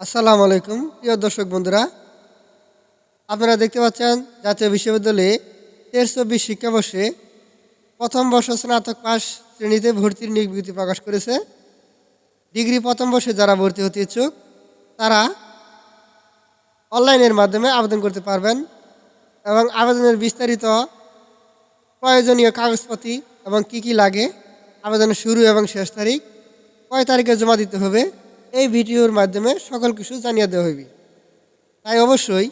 আসসালামু আলাইকুম। প্রিয় দর্শক বন্ধুরা, আপনারা দেখতে পাচ্ছেন জাতীয় বিশ্ববিদ্যালয়ে তেইশ চব্বিশ শিক্ষাবর্ষে প্রথম বর্ষ স্নাতক পাস শ্রেণীতে ভর্তির নিয়োগ প্রকাশ করেছে। ডিগ্রি প্রথম বর্ষে যারা ভর্তি হতে ইচ্ছুক, তারা অনলাইনের মাধ্যমে আবেদন করতে পারবেন এবং আবেদনের বিস্তারিত প্রয়োজনীয় কাগজপাতি এবং কি কি লাগে, আবেদনের শুরু এবং শেষ তারিখ কয় তারিখে জমা দিতে হবে এই ভিডিওর মাধ্যমে সকল কিছু জানিয়ে দেওয়া হইবে। তাই অবশ্যই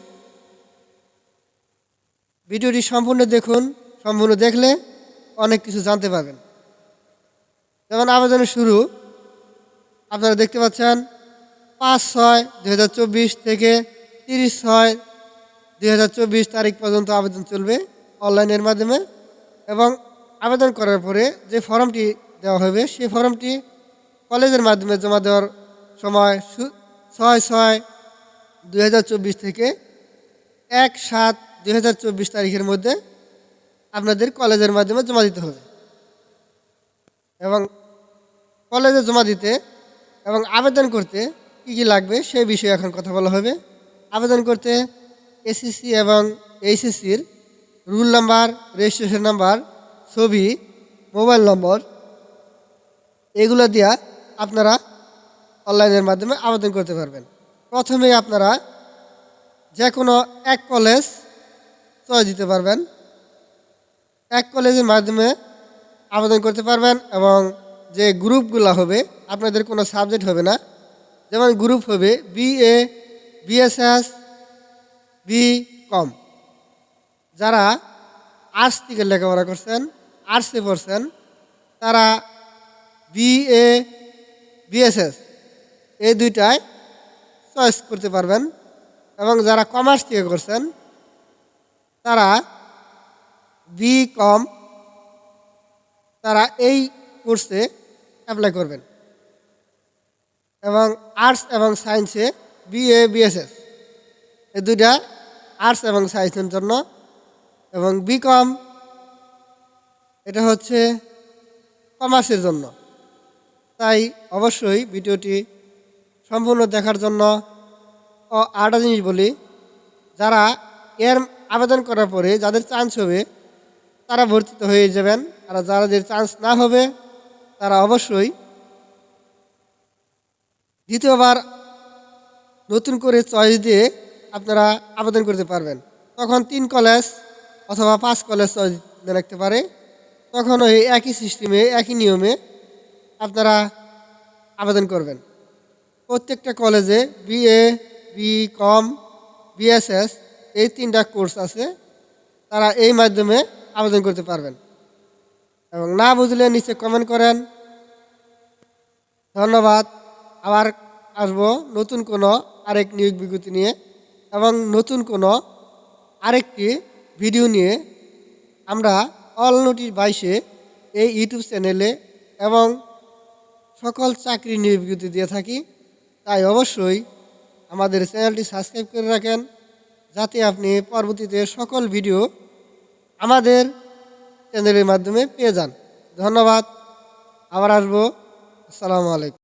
ভিডিওটি সম্পূর্ণ দেখুন, সম্পূর্ণ দেখলে অনেক কিছু জানতে পারবেন। যেমন আবেদনের শুরু, আপনারা দেখতে পাচ্ছেন পাঁচ ছয় দুই থেকে তিরিশ ছয় দুই তারিখ পর্যন্ত আবেদন চলবে অনলাইনের মাধ্যমে এবং আবেদন করার পরে যে ফর্মটি দেওয়া হবে, সেই ফর্মটি কলেজের মাধ্যমে জমা দেওয়ার সময় ছয় ছয় দুই থেকে এক সাত দুই তারিখের মধ্যে আপনাদের কলেজের মাধ্যমে জমা দিতে হবে। এবং কলেজে জমা দিতে এবং আবেদন করতে কী কী লাগবে সে বিষয়ে এখন কথা বলা হবে। আবেদন করতে এসএসসি এবং এইচএসসির রুল নাম্বার রেজিস্ট্রেশন নাম্বার, ছবি, মোবাইল নম্বর, এগুলো দিয়া আপনারা অনলাইনের মাধ্যমে আবেদন করতে পারবেন। প্রথমে আপনারা যে কোনো এক কলেজ চয়েস দিতে পারবেন। এক কলেজের মাধ্যমে আবেদন করতে পারবেন এবং যে গ্রুপগুলো হবে, আপনাদের কোনো সাবজেক্ট হবে না। যেমন গ্রুপ হবে বিএ, বিএসএস বি কম যারা আর্টস থেকে লেখাপড়া করছেন, আর্টসে পড়ছেন, তারা বিএ, বিএসএস এই দুইটায় চয়েস করতে পারবেন। এবং যারা কমার্স থেকে করছেন, তারা বি কম তারা এই কোর্সে অ্যাপ্লাই করবেন। এবং আর্টস এবং সায়েন্সে বিএ বিএসএস এই দুইটা আর্টস এবং সায়েন্সের জন্য। এবং বি কম এটা হচ্ছে কমার্সের জন্য। তাই অবশ্যই ভিডিওটি সম্পূর্ণ দেখার জন্য ও আরেকটা জিনিস বলি, যারা এর আবেদন করার পরে যাদের চান্স হবে, তারা ভর্তিত হয়ে যাবেন। আর যাদের চান্স না হবে, তারা অবশ্যই দ্বিতীয়বার নতুন করে চয়েস দিয়ে আপনারা আবেদন করতে পারবেন। তখন তিন কলেজ অথবা পাঁচ কলেজ চয়েস রাখতে পারে। তখন ওই একই সিস্টেমে একই নিয়মে আপনারা আবেদন করবেন। প্রত্যেকটা কলেজে বিএ বি কম বিএসএস এই তিনটা কোর্স আছে। তারা এই মাধ্যমে আবেদন করতে পারবেন। এবং না বুঝলে নিচে কমেন্ট করেন। ধন্যবাদ। আবার আসব নতুন কোনো আরেক নিয়োগ বিজ্ঞপ্তি নিয়ে। এবং নতুন কোনো আরেকটি ভিডিও নিয়ে আমরা অল নোটিশ বাইশে এই ইউটিউব চ্যানেলে এবং সকল চাকরি নিয়োগ বিজ্ঞপ্তি দিয়ে থাকি। তাই অবশ্যই আমাদের চ্যানেলটি সাবস্ক্রাইব করে রাখেন যাতে আপনি পরবর্তীতে সকল ভিডিও আমাদের চ্যানেলের মাধ্যমে পেয়ে যান। ধন্যবাদ। আবার আসব। আসসালামু আলাইকুম।